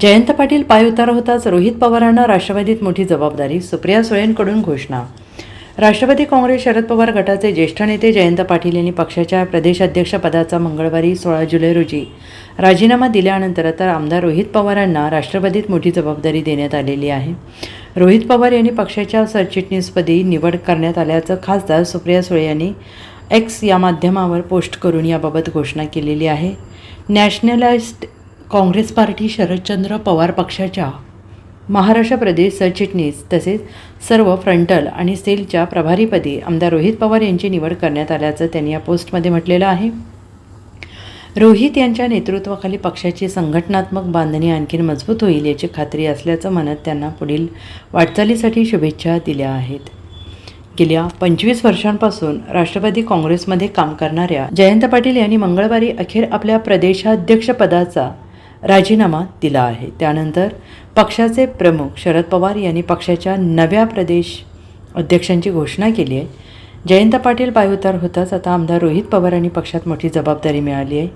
जयंत पाटील पायउतार होताच रोहित पवारांना राष्ट्रवादीत मोठी जबाबदारी सुप्रिया सुळेंकडून घोषणा. राष्ट्रवादी काँग्रेस शरद पवार गटाचे ज्येष्ठ नेते जयंत पाटील यांनी पक्षाच्या प्रदेशाध्यक्षपदाचा मंगळवारी सोळा जुलै रोजी राजीनामा दिल्यानंतर आता आमदार रोहित पवारांना राष्ट्रवादीत मोठी जबाबदारी देण्यात आलेली आहे. रोहित पवार यांनी पक्षाच्या सरचिटणीसपदी निवड करण्यात आल्याचं खासदार सुप्रिया सुळे यांनी एक्स या माध्यमावर पोस्ट करून याबाबत घोषणा केलेली आहे. नॅशनलाइज्ड काँग्रेस पार्टी शरदचंद्र पवार पक्षाच्या महाराष्ट्र प्रदेश सरचिटणीस तसेच सर्व फ्रंटल आणि सेलच्या प्रभारीपदी आमदार रोहित पवार यांची निवड करण्यात आल्याचं त्यांनी या पोस्टमध्ये म्हटलेलं आहे. रोहित यांच्या नेतृत्वाखाली पक्षाची संघटनात्मक बांधणी आणखी मजबूत होईल याची खात्री असल्याचं म्हणत त्यांना पुढील वाटचालीसाठी शुभेच्छा दिल्या आहेत. गेल्या पंचवीस वर्षांपासून राष्ट्रवादी काँग्रेसमध्ये काम करणाऱ्या जयंत पाटील यांनी मंगळवारी अखेर आपल्या प्रदेशाध्यक्षपदाचा राजीनामा दिला आहे. त्यानंतर पक्षाचे प्रमुख शरद पवार यांनी पक्षाच्या नव्या प्रदेश अध्यक्षांची घोषणा केली आहे. जयंत पाटील पायउतार होताच आता आमदार रोहित पवार यांनी पक्षात मोठी जबाबदारी मिळाली आहे.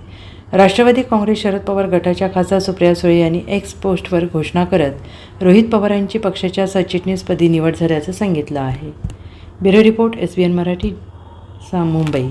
राष्ट्रवादी काँग्रेस शरद पवार गटाच्या खासदार सुप्रिया सुळे यांनी एक्स पोस्टवर घोषणा करत रोहित पवार यांची पक्षाच्या सचिटणीसपदी निवड झाल्याचं सांगितलं आहे. Bureau report S B N Marathi सा मुंबई.